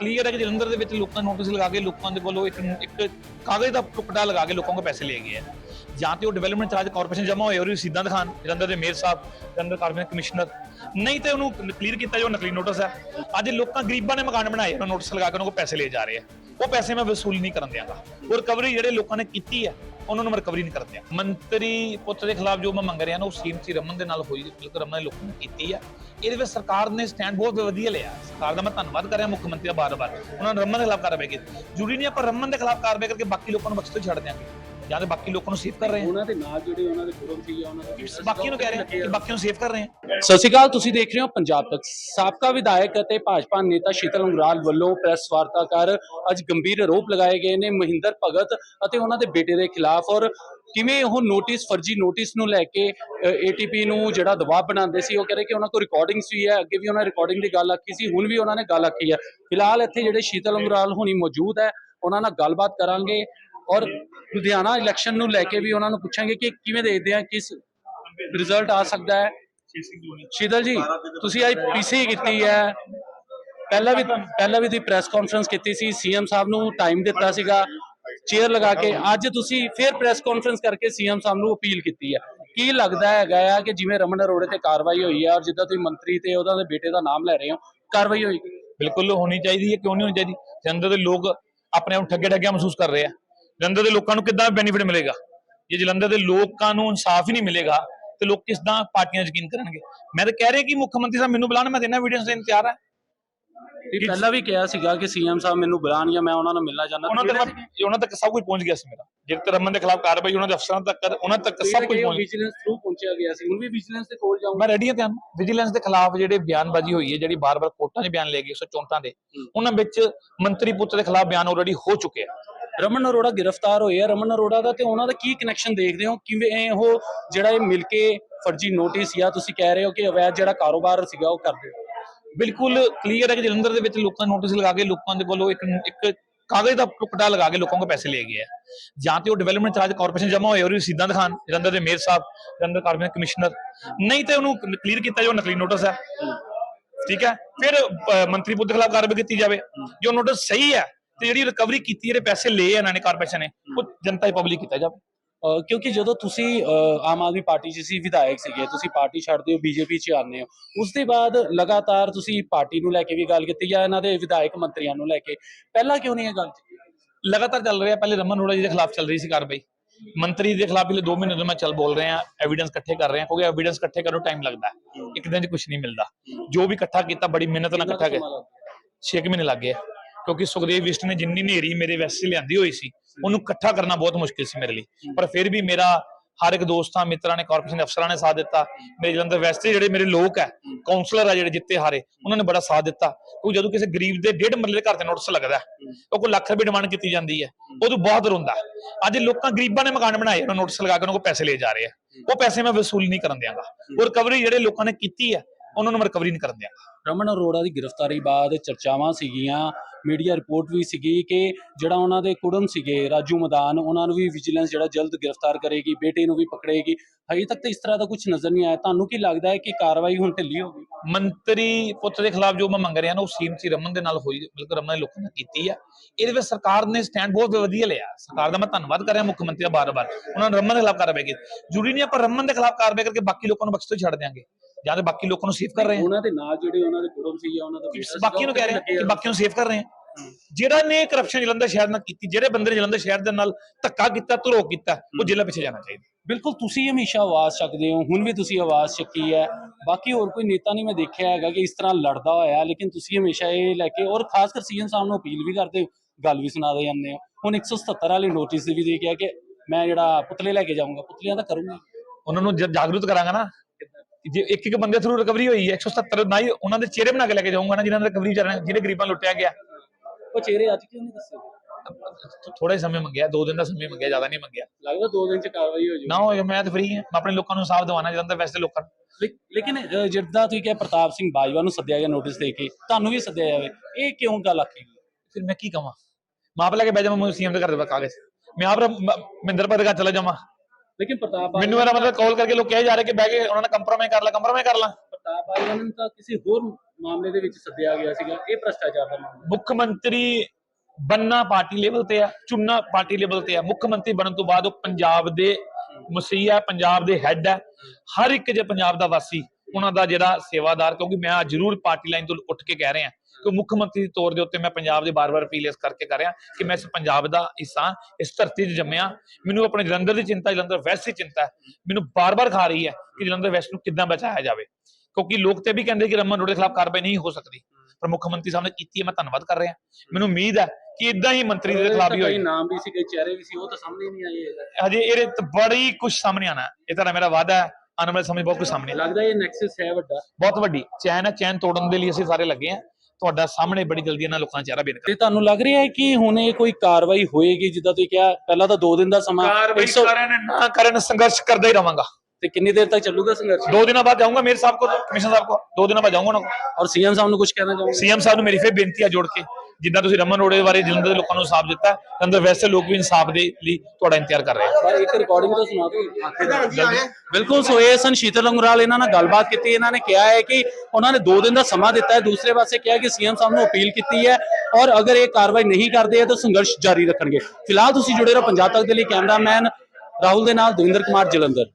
Clear ਹੈ ਕਿ ਜਲੰਧਰ ਦੇ ਵਿੱਚ ਲੋਕਾਂ ਨੋਟਿਸ ਲਗਾ ਕੇ ਲੋਕਾਂ ਦੇ ਕੋਲੋਂ ਇੱਕ ਇੱਕ ਕਾਗਜ਼ ਦਾ ਟੁਕੜਾ ਲਗਾ ਕੇ ਲੋਕਾਂ ਕੋਲ ਪੈਸੇ ਲਏ ਗਏ ਆ ਜਾਂ ਤੇ ਉਹ ਡਿਵੈਲਪਮੈਂਟ ਚਾਰਜ ਕਾਰਪੋਰੇਸ਼ਨ ਜਮ੍ਹਾਂ ਹੋਏ ਔਰ ਰਸੀਦਾਂ ਦਿਖਾਣ ਜਲੰਧਰ ਦੇ ਮੇਅਰ ਸਾਹਿਬ, ਜਲੰਧਰ ਕਾਰਪੋਰੇਸ਼ਨ ਕਮਿਸ਼ਨਰ ਨਹੀਂ ਤੇ ਉਹਨੂੰ ਕਲੀਅਰ ਕੀਤਾ ਜੋ ਨਕਲੀ ਨੋਟਿਸ ਹੈ। ਅੱਜ ਲੋਕਾਂ, ਗਰੀਬਾਂ ਨੇ ਮਕਾਨ ਬਣਾਏ, ਉਹਨਾਂ ਨੋਟਿਸ ਲਗਾ ਕੇ ਉਹਨਾਂ ਕੋਲ ਪੈਸੇ ਲਏ ਜਾ ਰਹੇ ਆ ਉਹ ਪੈਸੇ ਮੈਂ ਵਸੂਲ ਨਹੀਂ ਕਰਨ ਦਿਆਂਗਾ। ਉਹ ਰਿਕਵਰੀ ਜਿਹੜੇ ਲੋਕਾਂ ਨੇ ਕੀਤੀ ਹੈ ਉਹਨਾਂ ਨੂੰ ਰਿਕਵਰੀ ਨਹੀਂ ਕਰਨ ਮੰਤਰੀ ਪੁੱਤ ਦੇ ਖਿਲਾਫ ਜੋ ਮੈਂ ਮੰਗ ਰਿਹਾ ਨਾ, ਉਹ ਸੀਮਤੀ ਰਮਨ ਦੇ ਨਾਲ ਹੋਈ, ਬਿਲਕੁਲ ਰਮਨ ਨੇ ਲੋਕਾਂ ਨੇ ਕੀਤੀ ਹੈ ਇਹਦੇ ਵਿੱਚ ਸਰਕਾਰ ਨੇ ਸਟੈਂਡ ਬਹੁਤ ਵਧੀਆ ਲਿਆ। ਸਰਕਾਰ ਦਾ ਮੈਂ ਧੰਨਵਾਦ ਕਰ ਰਿਹਾ, ਮੁੱਖ ਮੰਤਰੀ ਦਾ ਬਾਰ-ਬਾਰ। ਉਹਨਾਂ ਨੇ ਰਮਨ ਦੇ ਖਿਲਾਫ ਕਾਰਵਾਈ ਕੀਤੀ। ਜ਼ਰੂਰੀ ਨਹੀਂ ਆਪਾਂ ਰਮਨ ਦੇ ਖਿਲਾਫ ਕਾਰਵਾਈ ਕਰਕੇ ਬਾਕੀ ਲੋਕਾਂ ਨੂੰ ਬਖਸ਼ ਤੋਂ ਛੱਡ ਦਿਆਂਗੇ। ਜਾਂ ਤੇ ਬਾਕੀ ਲੋਕਾਂ ਨੂੰ ਸੇਫ ਕਰ ਰਹੇ ਹਾਂ ਉਹਨਾਂ ਦੇ ਨਾਲ ਜਿਹੜੇ ਉਹਨਾਂ ਦੇ ਕੁੜਮ ਸੀ ਉਹਨਾਂ ਦਾ ਬਾਕੀ ਨੂੰ ਕਹਿ ਰਹੇ ਹਾਂ ਕਿ ਬਾਕੀ ਨੂੰ ਸੇਫ ਕਰ ਰਹੇ ਹਾਂ ਸਤਿ ਸ਼੍ਰੀ ਅਕਾਲ ਤੁਸੀਂ ਦੇਖ ਰਹੇ ਹੋ ਪੰਜਾਬ ਤੱਕ। ਸਾਬਕਾ ਵਿਧਾਇਕ ਅਤੇ ਭਾਜਪਾ ਨੇਤਾ ਸ਼ੀਤਲ ਉਂਗਰਾਲ ਵੱਲੋਂ ਪ੍ਰੈਸ ਵਾਰਤਾ ਕਰ ਅੱਜ ਗੰਭੀਰ ਆਰੋਪ ਲਗਾਏ ਗਏ ਨੇ ਮਹਿੰਦਰ ਭਗਤ ਅਤੇ ਉਹਨਾਂ ਦੇ ਬੇਟੇ ਦੇ ਖਿਲਾਫ। ਔਰ ਕਿਵੇਂ ਉਹ ਨੋਟਿਸ ਫਰਜ਼ੀ ਨੋਟਿਸ ਨੂੰ ਲੈ ਕੇ ਏਟੀਪੀ ਨੂੰ ਜਿਹੜਾ ਦਬਾਅ ਬਣਾਉਂਦੇ ਸੀ ਉਹ ਕਹ ਰਹੇ ਕਿ ਉਹਨਾਂ ਕੋਲ ਰਿਕਾਰਡਿੰਗਸ ਵੀ ਹੈ ਅੱਗੇ ਵੀ ਉਹਨਾਂ ਰਿਕਾਰਡਿੰਗ ਦੀ ਗੱਲ ਆਖੀ ਸੀ ਹੁਣ ਵੀ ਉਹਨਾਂ ਨੇ ਗੱਲ ਆਖੀ ਹੈ। ਫਿਲਹਾਲ ਇੱਥੇ ਜਿਹੜੇ ਸ਼ੀਤਲ ਉਂਗਰਾਲ ਹੁਣੀ ਮੌਜੂਦ ਹੈ ਉਹਨਾਂ ਨਾਲ ਗੱਲਬਾਤ ਕਰਾਂਗੇ। ਔਰ ਲੁਧਿਆਣਾ ਇਲੈਕਸ਼ਨ ਨੂੰ ਲੈ ਕੇ ਵੀ ਉਹਨਾਂ ਨੂੰ ਪੁੱਛਾਂਗੇ ਕਿ ਕਿਵੇਂ ਦੇਖਦੇ ਆ, ਕਿਸ ਰਿਜ਼ਲਟ ਆ ਸਕਦਾ ਹੈ। ਸ਼ੀਤਲ ਜੀ, ਤੁਸੀਂ ਅੱਜ ਪੀਸੀ ਕੀਤੀ ਹੈ। ਪਹਿਲਾਂ ਵੀ ਪਹਿਲਾਂ ਵੀ ਦੀ ਪ੍ਰੈਸ ਕਾਨਫਰੰਸ ਕੀਤੀ ਸੀ ਸੀਐਮ ਸਾਹਿਬ ਨੂੰ ਟਾਈਮ ਦਿੱਤਾ ਸੀਗਾ ਚੇਅਰ ਲਗਾ ਕੇ। ਅੱਜ ਤੁਸੀਂ ਫਿਰ ਪ੍ਰੈਸ ਕਾਨਫਰੰਸ ਕਰਕੇ ਸੀਐਮ ਸਾਹਿਬ ਨੂੰ ਅਪੀਲ ਕੀਤੀ ਹੈ। ਕੀ ਲੱਗਦਾ ਹੈਗਾ ਆ ਕਿ ਜਿਵੇਂ ਰਮਨ ਅਰੋੜੇ ਤੇ ਕਾਰਵਾਈ ਹੋਈ ਹੈ ਔਰ ਜਿੱਦਾਂ ਤੁਸੀਂ ਮੰਤਰੀ ਤੇ ਉਹਦਾ ਦੇ ਬੇਟੇ ਦਾ ਨਾਮ ਲੈ ਰਹੇ ਹੋ, ਕਾਰਵਾਈ ਹੋਈ? ਬਿਲਕੁਲ ਹੋਣੀ ਚਾਹੀਦੀ ਹੈ, ਕਿਉਂ ਨਹੀਂ ਹੋਣੀ ਚਾਹੀਦੀ? ਜਲੰਧਰ ਦੇ ਲੋਕ ਆਪਣੇ ਆਪ ਨੂੰ ਠੱਗੇ ਠੱਗਿਆ ਮਹਿਸੂਸ ਕਰ ਰਹੇ ਆ। ਜਲੰਧਰ ਦੇ ਲੋਕਾਂ ਨੂੰ ਕਿੱਦਾਂ ਬੈਨੀਫਿਟ ਮਿਲੇਗਾ? ਜੇ ਜਲੰਧਰ ਦੇ ਲੋਕਾਂ ਨੂੰ ਇਨਸਾਫ ਹੀ ਨਹੀਂ ਮਿਲੇਗਾ ਤੇ ਲੋਕ ਕਿਸਦਾਂ ਪਾਰਟੀਆਂ ਯਕੀਨ ਕਰਨਗੇ? ਮੈਂ ਤਾਂ ਕਹਿ ਰਿਹਾ ਕਿ ਮੁੱਖ ਮੰਤਰੀ ਸਾਹਿਬ ਮੈਨੂੰ ਬੁਲਾਣ ਮੈਂ ਦੇਣਾ ਵੀਡੀਓਸ ਦੇਣ ਤਿਆਰ ਹੈ। ਤੁਸੀਂ ਪਹਿਲਾਂ ਵੀ ਕਿਹਾ ਸੀਗਾ ਕਿ ਸੀਐਮ ਸਾਹਿਬ ਮੈਨੂੰ ਬੁਲਾਣ ਜਾਂ ਮੈਂ ਉਹਨਾਂ ਨਾਲ ਮਿਲਣਾ ਚਾਹੁੰਦਾ ਉਹਨਾਂ ਤੱਕ ਉਹਨਾਂ ਤੱਕ ਸਭ ਕੁਝ ਪਹੁੰਚ ਗਿਆ ਸੀ ਮੇਰਾ। ਜਿਹੜੇ ਤੇ ਰਮਨ ਦੇ ਖਿਲਾਫ ਕਾਰਵਾਈ ਉਹਨਾਂ ਦੇ ਅਫਸਰਾਂ ਤੱਕ ਉਹਨਾਂ ਤੱਕ ਸਭ ਕੁਝ ਪਹੁੰਚ ਗਿਆ। ਵਿਜੀਲੈਂਸ ਥਰੂ ਪਹੁੰਚਿਆ ਗਿਆ ਸੀ ਹੁਣ ਵੀ ਵਿਜੀਲੈਂਸ ਦੇ ਕੋਲ ਜਾਊਂਗਾ। ਮੈਂ ਰੈਡੀ ਹਾਂ ਧਿਆਨ ਵਿਜੀਲੈਂਸ ਦੇ ਖਿਲਾਫ ਜਿਹੜੇ ਬਿਆਨਬਾਜ਼ੀ ਹੋਈ ਹੈ ਜਿਹੜੀ ਬਾਰ-ਬਾਰ ਕੋਰਟਾਂ 'ਚ ਬਿਆਨ ਲੈ ਗਏ 164 ਦੇ ਉਹਨਾਂ ਵਿੱਚ ਮੰਤਰੀ ਪੁੱਤ ਦੇ ਖਿਲਾਫ ਬਿਆਨ ਆਲਰੇਡੀ ਹੋ ਚੁੱਕੇ ਆ। ਰਮਨ ਅਰੋੜਾ ਗ੍ਰਿਫਤਾਰ ਹੋਏ ਆ। ਰਮਨ ਅਰੋੜਾ ਦਾ ਤੇ ਉਹਨਾਂ ਦਾ ਕੀ ਕਨੈਕਸ਼ਨ ਦੇਖਦੇ ਹੋ? ਕਿਵੇਂ ਉਹ ਜਿਹੜਾ ਇਹ ਮਿਲ ਕੇ ਫਰਜ਼ੀ ਨੋਟਿਸ ਜਾਂ ਤੁਸੀਂ ਕਹਿ ਰਹੇ ਹੋ ਕਿ ਅਵੈਧ ਜਿਹੜਾ ਕਾਰੋਬਾਰ ਸੀਗਾ ਉਹ ਕਰਦੇ ਹੋ? ਬਿਲਕੁਲ ਕਲੀਅਰ ਹੈ ਕਿ ਜਲੰਧਰ ਦੇ ਵਿੱਚ ਲੋਕਾਂ ਨੇ ਨੋਟਿਸ ਲਗਾ ਕੇ ਲੋਕਾਂ ਦੇ ਕੋਲੋਂ ਇੱਕ ਇੱਕ ਕਾਗਜ਼ ਦਾ ਟੁਕੜਾ ਲਗਾ ਕੇ ਲੋਕਾਂ ਕੋਲ ਪੈਸੇ ਲਏ ਗਏ ਆ। ਜਾਂ ਤੇ ਉਹ ਡਿਵੈਲਪਮੈਂਟ ਚਾਰਜ ਕਾਰਪੋਰੇਸ਼ਨ ਜਮ੍ਹਾਂ ਹੋਏ ਔਰ ਰਸੀਦਾਂ ਦਿਖਾਣ ਜਲੰਧਰ ਦੇ ਮੇਅਰ ਸਾਹਿਬ, ਜਲੰਧਰ ਕਾਰਪੋਰੇਸ਼ਨ ਕਮਿਸ਼ਨਰ ਨਹੀਂ ਤੇ ਉਹਨੂੰ ਕਲੀਅਰ ਕੀਤਾ ਜੋ ਨਕਲੀ ਨੋਟਿਸ ਹੈ। ਠੀਕ ਹੈ? ਫਿਰ ਮੰਤਰੀ ਪੁੱਤ ਖਿਲਾਫ ਕਾਰਵਾਈ ਕੀਤੀ ਜਾਵੇ। ਜੋ ਨੋਟਿਸ ਸਹੀ ਹੈ ਤੇ ਜਿਹੜੀ ਰਿਕਵਰੀ ਕੀਤੀ ਜਿਹੜੇ ਪੈਸੇ ਲਏ ਆ ਇਹਨਾਂ ਨੇ ਕਾਰਪੋਰੇਸ਼ਨ ਨੇ ਉਹ ਜਨਤਾ ਹੀ ਪਬਲਿਕ ਕੀਤਾ ਜਾਵੇ। ਕਿਉਂਕਿ ਜਦੋਂ ਤੁਸੀਂ ਆਮ ਆਦਮੀ ਪਾਰਟੀ 'ਚ ਸੀ ਵਿਧਾਇਕ ਸੀਗੇ ਤੁਸੀਂ ਪਾਰਟੀ ਛੱਡਦੇ ਹੋ ਬੀਜੇਪੀ 'ਚ ਆਉਂਦੇ ਹੋ ਉਸ ਦੇ ਬਾਅਦ ਲਗਾਤਾਰ ਤੁਸੀਂ ਪਾਰਟੀ ਨੂੰ ਲੈ ਕੇ ਵੀ ਗੱਲ ਕੀਤੀ ਜਾਂ ਇਹਨਾਂ ਦੇ ਵਿਧਾਇਕ ਮੰਤਰੀਆਂ ਨੂੰ ਲੈ ਕੇ ਪਹਿਲਾਂ ਕਿਉਂ ਨਹੀਂ ਇਹ ਗੱਲ ਲਗਾਤਾਰ ਚੱਲ ਰਿਹਾ ਪਹਿਲੇ ਰਮਨ ਅਰੋੜਾ ਜੀ ਦੇ ਖਿਲਾਫ ਚੱਲ ਰਹੀ ਸੀ ਕਾਰਵਾਈ। ਮੰਤਰੀ ਦੇ ਖਿਲਾਫ ਪਿਛਲੇ 2 ਮਹੀਨੇ ਤੋਂ ਮੈਂ ਚੱਲ ਬੋਲ ਰਿਹਾ ਐਵੀਡੈਂਸ ਇਕੱਠੇ ਕਰ ਰਹੇ ਹਾਂ ਕਿਉਂਕਿ ਐਵੀਡੈਂਸ ਇਕੱਠੇ ਕਰਨ ਨੂੰ ਟਾਈਮ ਲੱਗਦਾ ਇੱਕ ਦਿਨ 'ਚ ਕੁਝ ਨਹੀਂ ਮਿਲਦਾ। ਜੋ ਵੀ ਇਕੱਠਾ ਕੀਤਾ ਬੜੀ ਮਿਹਨਤ ਨਾਲ ਇਕੱਠਾ ਕੀਤਾ। 6 ਮਹੀਨੇ ਲੱਗ ਗਏ। ਕਿਉਂਕਿ ਸੁਖਦੇਵ ਵਿਸ਼ਟ ਨੇ ਜਿੰਨੀ ਨੇਰੀ ਮੇਰੇ ਵੈਸੇ ਲਿਆਂਦੀ ਹੋਈ ਸੀ ਉਹਨੂੰ ਇਕੱਠਾ ਕਰਨਾ ਬਹੁਤ ਮੁਸ਼ਕਿਲ ਸੀ ਮੇਰੇ ਲਈ। ਪਰ ਫਿਰ ਵੀ ਮੇਰਾ ਹਰ ਇੱਕ ਦੋਸਤਾਂ ਮਿੱਤਰਾਂ ਨੇ ਕਾਰਪੋਰੇਸ਼ਨ ਦੇ ਅਫਸਰਾਂ ਨੇ ਸਾਥ ਦਿੱਤਾ। ਮੇਰੇ ਜਲੰਧਰ ਵੈਸਤੇ ਜਿਹੜੇ ਮੇਰੇ ਲੋਕ ਹੈ ਕਾਉਂਸਲਰ ਆ ਜਿਹੜੇ ਜਿੱਤੇ ਹਾਰੇ ਉਹਨਾਂ ਨੇ ਬੜਾ ਸਾਥ ਦਿੱਤਾ। ਕਿਉਂਕਿ ਜਦੋਂ ਕਿਸੇ ਗਰੀਬ ਦੇ ਡੇਢ ਮਰਲੇ ਦੇ ਘਰ ਤੇ ਨੋਟਿਸ ਲੱਗਦਾ ਉਹ ਕੋਈ ਲੱਖ ਰੁਪਏ ਡਿਮਾਂਡ ਕੀਤੀ ਜਾਂਦੀ ਹੈ ਉਦੋਂ ਬਹੁਤ ਰੋਂਦਾ। ਅੱਜ ਲੋਕਾਂ ਗਰੀਬਾਂ ਨੇ ਮਕਾਨ ਬਣਾਏ ਉਹਨਾਂ ਨੋਟਿਸ ਲਗਾ ਕੇ ਉਹਨਾਂ ਕੋਲ ਪੈਸੇ ਲਏ ਜਾ ਰਹੇ ਆ। ਉਹ ਪੈਸੇ ਮੈਂ ਵਸੂਲ ਨਹੀਂ ਕਰਨ ਦਿਆਂਗਾ। ਉਹ ਰਿਕਵਰੀ ਜਿਹੜੇ ਲੋਕਾਂ ਨੇ ਕੀਤੀ ਹੈ ਉਹਨਾਂ ਨੂੰ ਰਿਕਵਰੀ ਨਹੀਂ ਕਰਨ ਦਿਆਂਗਾ ਰਮਨ ਅਰੋੜਾ ਦੀ ਗ੍ਰਿਫਤਾਰੀ ਬਾਅਦ ਚਰਚਾਵਾਂ ਸੀਗੀਆਂ ਮੀਡੀਆ ਰਿਪੋਰਟ ਵੀ ਸੀਗੀ ਕਿ ਜਿਹੜਾ ਉਹਨਾਂ ਦੇ ਕੁੜਮ ਸੀਗੇ ਰਾਜੂ ਮਦਾਨ ਉਹਨਾਂ ਨੂੰ ਵੀ ਵਿਜੀਲੈਂਸ ਜਿਹੜਾ ਜਲਦ ਗ੍ਰਿਫਤਾਰ ਕਰੇਗੀ ਬੇਟੇ ਨੂੰ ਵੀ ਪਕੜੇਗੀ। ਹਜੇ ਤੱਕ ਤਾਂ ਇਸ ਤਰ੍ਹਾਂ ਦਾ ਕੁਝ ਨਜ਼ਰ ਨਹੀਂ ਆਇਆ। ਤੁਹਾਨੂੰ ਕੀ ਲੱਗਦਾ ਹੈ ਕਿ ਕਾਰਵਾਈ ਹੁਣ ਢਿੱਲੀ ਹੋ ਗਈ? ਮੰਤਰੀ ਪੁੱਤ ਦੇ ਖਿਲਾਫ ਜੋ ਮੈਂ ਮੰਗ ਰਿਹਾ ਨਾ ਉਹ ਸੀਮਤੀ ਰਮਨ ਦੇ ਨਾਲ ਹੋਈ ਬਿਲਕੁਲ ਰਮਨ ਨੇ ਲੋਕਾਂ ਨੇ ਕੀਤੀ ਹੈ ਇਹਦੇ ਵਿੱਚ ਸਰਕਾਰ ਨੇ ਸਟੈਂਡ ਬਹੁਤ ਵਧੀਆ ਲਿਆ। ਸਰਕਾਰ ਦਾ ਮੈਂ ਧੰਨਵਾਦ ਕਰ ਰਿਹਾ ਮੁੱਖ ਮੰਤਰੀ ਦਾ ਬਾਰ-ਬਾਰ। ਉਹਨਾਂ ਨੇ ਰਮਨ ਦੇ ਖਿਲਾਫ ਕਾਰਵਾਈ ਕੀਤੀ। ਜ਼ਰੂਰੀ ਨਹੀਂ ਆਪਾਂ ਰਮਨ ਦੇ ਖਿਲਾਫ ਕਾਰਵਾਈ ਕਰਕੇ ਬਾਕੀ ਲੋਕਾਂ ਨੂੰ ਬਖਸ਼ ਤੋਂ ਛੱਡ ਦਿਆਂਗੇ। ਜਾਂ ਤੇ ਬਾਕੀ ਲੋਕਾਂ ਨੂੰ ਸੇਫ ਕਰ ਰਹੇ ਹਾਂ ਉਹਨਾਂ ਦੇ ਨਾਲ ਜਿਹੜੇ ਉਹਨਾਂ ਦੇ ਕੁੜਮ ਸੀ ਜਾਂ ਉਹਨਾਂ ਦਾ ਬੇਟਾ ਬਾਕੀ ਨੂੰ ਕਹਿ ਰਹੇ ਹਾਂ ਕਿ ਲੱਗੇ ਬਾਕੀ ਨੂੰ ਸੇਫ ਕਰ ਰਹੇ ਹਾਂ। ਜਿਹੜਾ ਨੇ ਕਰਪਸ਼ਨ ਜਲੰਧਰ ਸ਼ਹਿਰ ਨਾਲ ਕੀਤੀ ਜਿਹੜੇ ਬੰਦੇ ਨੇ ਜਲੰਧਰ ਸ਼ਹਿਰ ਦੇ ਨਾਲ ਧੱਕਾ ਕੀਤਾ ਧਰੋਕ ਕੀਤਾ ਉਹ ਜੇਲ੍ਹ ਪਿੱਛੇ ਜਾਣਾ ਚਾਹੀਦਾ। ਬਿਲਕੁਲ ਤੁਸੀਂ ਹਮੇਸ਼ਾ ਆਵਾਜ਼ ਚੱਕਦੇ ਹੋ ਹੁਣ ਵੀ ਤੁਸੀਂ ਆਵਾਜ਼ ਚੱਕੀ ਹੈ। ਬਾਕੀ ਹੋਰ ਕੋਈ ਨੇਤਾ ਨਹੀਂ ਮੈਂ ਦੇਖਿਆ ਹੈਗਾ ਕਿ ਇਸ ਤਰ੍ਹਾਂ ਲੜਦਾ ਹੋਇਆ ਲੇਕਿਨ ਤੁਸੀਂ ਹਮੇਸ਼ਾ ਇਹ ਲੈ ਕੇ ਔਰ ਖਾਸ ਕਰ ਸੀਐਮ ਸਾਹਿਬ ਨੂੰ ਅਪੀਲ ਵੀ ਕਰਦੇ ਹੋ ਗੱਲ ਵੀ ਸੁਣਾਦੇ ਜਾਂਦੇ ਹੋ। ਹੁਣ 177 ਵਾਲੀ ਨੋਟਿਸ ਵੀ ਦੇ ਕੇ ਕਿ ਮੈਂ ਜਿਹੜਾ ਪੁਤਲੇ ਲੈ ਕੇ ਜਾਊਂਗਾ ਪੁਤਲਿਆਂ ਦਾ ਕਰੂੰਗਾ। ਉਹਨਾਂ ਨੂੰ ਜਾਗਰੂਕ ਕਰਾਂਗਾ ਨਾ। ਜੇ ਇੱਕ ਇੱਕ ਬੰਦੇ ਥਰੂ ਰਿਕਵਰੀ ਹੋਈ ਹੈ 177 ਨਾ ਹੀ ਉਹਨਾਂ ਦੇ ਚਿਹਰੇ ਬਣਾ ਕੇ ਲੈ ਕੇ ਜਾਊਂਗਾ ਨਾ ਜਿਨ੍ਹਾਂ ਨੇ ਰਿਕਵਰੀ ਚੱਲ ਰਹੇ ਜਿਹੜੇ ਗਰੀਬਾਂ ਲੁੱਟਿਆ ਗਿਆ। ਉਹ ਚਿਹਰੇ ਅੱਜ ਕਿਉਂ ਨਹੀਂ ਦੱਸੇ? ਥੋੜਾ ਹੀ ਸਮੇਂ ਮੰਗਿਆ 2 ਦਿਨ ਦਾ ਸਮੇਂ ਮੰਗਿਆ ਜ਼ਿਆਦਾ ਨਹੀਂ ਮੰਗਿਆ। ਲੱਗਦਾ ਦੋ ਦਿਨ ਚ ਕਾਰਵਾਈ ਹੋ ਜਾਊਗੀ ਨਾ ਹੋਏ ਮੈਂ ਤਾਂ ਫ੍ਰੀ ਹਾਂ ਮੈਂ ਆਪਣੇ ਲੋਕਾਂ ਨੂੰ ਸਾਫ਼ ਦਵਾਨਾ ਜਲੰਧਰ ਵੈਸੇ ਲੋਕਾਂ ਲੇਕਿਨ ਜਿੱਦਾਂ ਤੁਸੀਂ ਕਿਹਾ ਪ੍ਰਤਾਪ ਸਿੰਘ ਬਾਜਵਾ ਨੂੰ ਸੱਦਿਆ ਗਿਆ ਨੋਟਿਸ ਦੇ ਕੇ ਤੁਹਾਨੂੰ ਵੀ ਸੱਦਿਆ ਜਾਵੇ ਇਹ ਕਿਉਂ ਗੱਲ ਆਖੀ? ਫਿਰ ਮੈਂ ਕੀ ਕਵਾਂ? ਮੈਂ ਆਪ ਲੈ ਕੇ ਬਹਿ ਜਾਵਾਂ ਮੈਨੂੰ ਸੀਐਮ ਦੇ ਘਰ ਦੇ ਕਾਗਜ਼। ਮੈਂ ਆਪ ਮਹਿੰਦਰ ਪਰ ਘਰ ਚਲਾ ਜਾਵਾਂ। ਲੇਕਿਨ ਪ੍ਰਤਾਪ ਮੈਨੂੰ ਮੇਰਾ ਮਤਲਬ ਕਾਲ ਕਰਕੇ ਲੋਕ ਕਹੇ ਜਾ ਰਹੇ ਕਿ ਬਹਿ ਕੇ ਉਹਨਾਂ ਨੇ ਕੰਪਰੋਮਾਈਜ਼ ਕਰ ਲਾ ਕੰਪਰੋਮਾਈਜ਼ ਕਰ ਲਾ। ਪ੍ਰਤਾਪ ਬਾਜਵਾ ਨੇ ਤਾਂ ਕਿਸੇ ਹੋਰ ਮਾਮਲੇ ਦੇ ਵਿੱਚ ਸੱਦਿਆ ਗਿਆ ਸੀਗਾ ਇਹ ਭ੍ਰਸ਼ਟਾਚਾਰ ਦਾ ਮਾਮਲਾ। ਮੁੱਖ ਮੰਤਰੀ ਬੰਨਾ ਪਾਰਟੀ ਲੈਵਲ ਤੇ ਆ ਚੁਣਨਾ ਪਾਰਟੀ ਲੈਵਲ ਤੇ ਆ। ਮੁੱਖ ਮੰਤਰੀ ਬਣਨ ਤੋਂ ਬਾਅਦ ਉਹ ਪੰਜਾਬ ਦੇ ਮਸੀਹ ਪੰਜਾਬ ਦੇ ਹੈੱਡ ਹੈ ਹਰ ਇੱਕ ਜੇ ਪੰਜਾਬ ਦਾ ਵਾਸੀ ਉਹਨਾਂ ਦਾ ਜਿਹੜਾ ਸੇਵਾਦਾਰ ਕਿਉਂਕਿ ਮੈਂ ਜ਼ਰੂਰ ਪਾਰਟੀ ਲਾਈਨ ਤੋਂ ਉੱਠ ਕੇ ਕਹਿ ਰਿਹਾ ਕਿ ਮੁੱਖ ਮੰਤਰੀ ਦੇ ਤੌਰ ਦੇ ਉੱਤੇ ਮੈਂ ਪੰਜਾਬ ਦੇ ਬਾਰ-ਬਾਰ ਅਪੀਲ ਇਸ ਕਰਕੇ ਕਰ ਰਿਹਾ ਕਿ ਮੈਂ ਇਸ ਪੰਜਾਬ ਦਾ ਹਿੱਸਾ ਇਸ ਧਰਤੀ 'ਤੇ ਜੰਮਿਆ। ਮੈਨੂੰ ਆਪਣੇ ਜਲੰਧਰ ਦੀ ਚਿੰਤਾ ਜਲੰਧਰ ਵੈਸਟ ਦੀ ਚਿੰਤਾ ਮੈਨੂੰ ਬਾਰ-ਬਾਰ ਖਾ ਰਹੀ ਹੈ ਕਿ ਜਲੰਧਰ ਵੈਸਟ ਨੂੰ ਕਿੱਦਾਂ ਬਚਾਇਆ ਜਾਵੇ। ਕਿਉਂਕਿ ਲੋਕ ਤੇ ਵੀ ਕਹਿੰਦੇ ਕਿ ਰਮਨ ਰੋਡ ਦੇ ਖਿਲਾਫ ਕਾਰਵਾਈ ਨਹੀਂ ਹੋ ਸਕਦੀ। ਪਰ ਮੁੱਖ ਮੰਤਰੀ ਸਾਹਿਬ ਨੇ ਕੀਤੀ ਹੈ ਮੈਂ ਧੰਨਵਾਦ ਕਰ ਰਿਹਾ। ਮੈਨੂੰ ਉਮੀਦ ਹੈ ਕਿ ਇਦਾਂ ਹੀ ਮੰਤਰੀ ਦੇ ਖਿਲਾਫ ਹੀ ਕਈ ਹੋਏਗੀ ਨਾਮ ਵੀ ਸੀ ਕਈ ਚਿਹਰੇ ਵੀ ਸੀ ਉਹ ਤਾਂ ਸਾਹਮਣੇ ਨਹੀਂ ਆਏ। ਹਜੇ ਇਹਦੇ ਤੇ ਬੜੀ ਕੁਝ ਸਾਹਮਣੇ ਆਣਾ ਇਹ ਤਾਂ ਮੇਰਾ ਵਾਅਦਾ ਹੈ। ਆਉਣ ਵਾਲੇ ਸਮੇਂ ਬਹੁਤ ਕੁਝ ਸਾਹਮਣੇ। ਲੱਗਦਾ ਇਹ ਨੈਕਸਸ ਹੈ ਵੱਡਾ। ਬਹੁਤ ਵੱਡੀ। ਚੈਨ ਹੈ ਚੈਨ ਤੋੜਨ ਦੇ ਲਈ ਅਸੀਂ ਸਾਰੇ ਲੱਗੇ ਹਾਂ। ਤੁਹਾਡਾ ਸਾਹਮਣੇ ਬੜੀ ਜਲਦੀ ਇਹਨਾਂ ਲੋਕਾਂ ਦਾ ਚਿਹਰਾ ਬੇਨ ਤੇ ਤੁਹਾਨੂੰ ਲੱਗ ਰਿਹਾ ਹੈ ਕਿ ਹੁਣ ਇਹ ਕੋਈ ਕਾਰਵਾਈ ਹੋਏਗੀ ਜਿੱਦਾਂ ਤੁਸੀਂ ਕਿਹਾ ਪਹਿਲਾਂ ਤਾਂ 2 ਦਿਨ ਦਾ ਸਮਾਂ। ਕਾਰਵਾਈ 100 ਕਰਨ ਨਾ ਕਰਨ ਸੰਘਰਸ਼ ਕਰਦਾ ਹੀ ਰਵਾਂਗਾ ਤੇ ਕਿੰਨੀ ਦੇਰ ਤੱਕ ਚੱਲੂਗਾ ਸੰਘਰਸ਼? ਦੋ ਦਿਨਾਂ ਬਾਅਦ ਜਾਊਂਗਾ ਮੇਰੇ ਸਾਹਿਬ ਕੋਲ ਕਮਿਸ਼ਨਰ ਸਾਹਿਬ ਕੋਲ। ਦੋ ਦਿਨਾਂ ਬਾਅਦ ਜਾਊਂਗਾ ਕੋਲ। ਔਰ ਸੀਐਮ ਸਾਹਿਬ ਨੂੰ ਕੁਝ ਕਹਿਣਾ ਚਾਹੋਗੇ? ਸੀਐਮ ਸਾਹਿਬ ਨੂੰ ਮੇਰੀ ਫੇਰ ਬੇਨਤੀ ਆ ਜੋੜ ਕੇ। ਜਿੱਦਾਂ ਤੁਸੀਂ ਰਮਨ ਰੋੜੇ ਬਾਰੇ ਜਲੰਧਰ ਦੇ ਲੋਕਾਂ ਨੂੰ ਇਨਸਾਫ ਦਿੱਤਾ ਅੰਦਰ ਵੈਸੇ ਲੋਕ ਵੀ ਇਨਸਾਫ ਦੇ ਲਈ ਤੁਹਾਡਾ ਇੰਤਜ਼ਾਰ ਕਰ ਰਹੇ ਆ। ਪਰ ਇੱਕ ਰਿਕਾਰਡਿੰਗ ਤਾਂ ਸੁਣਾ ਦਿਓ। ਬਿਲਕੁਲ ਸੋ ਇਹ ਸਨ ਸ਼ੀਤਲ ਅੰਗਰਾਲ ਇਹਨਾਂ ਨਾਲ ਗੱਲਬਾਤ ਕੀਤੀ ਇਹਨਾਂ ਨੇ ਕਿਹਾ ਹੈ ਕਿ ਉਹਨਾਂ ਨੇ 2 ਦਿਨ ਦਾ ਸਮਾਂ ਦਿੱਤਾ ਹੈ ਦੂਸਰੇ ਪਾਸੇ ਕਿਹਾ ਕਿ ਸੀਐਮ ਸਾਹਿਬ ਨੂੰ ਅਪੀਲ ਕੀਤੀ ਹੈ ਔਰ ਅਗਰ ਇਹ ਕਾਰਵਾਈ ਨਹੀਂ ਕਰਦੇ ਤਾਂ ਸੰਘਰਸ਼ ਜਾਰੀ ਰੱਖਣਗੇ। ਫਿਲਹਾਲ ਤੁਸੀਂ ਜੁੜੇ ਰਹੋ ਪੰਜਾਬ ਤੱਕ ਦੇ ਲਈ ਕੈਮਰਾਮੈਨ ਰਾਹੁਲ ਦੇ ਨਾਲ ਦਵਿੰਦਰ ਕੁਮਾਰ ਜਲੰਧਰ।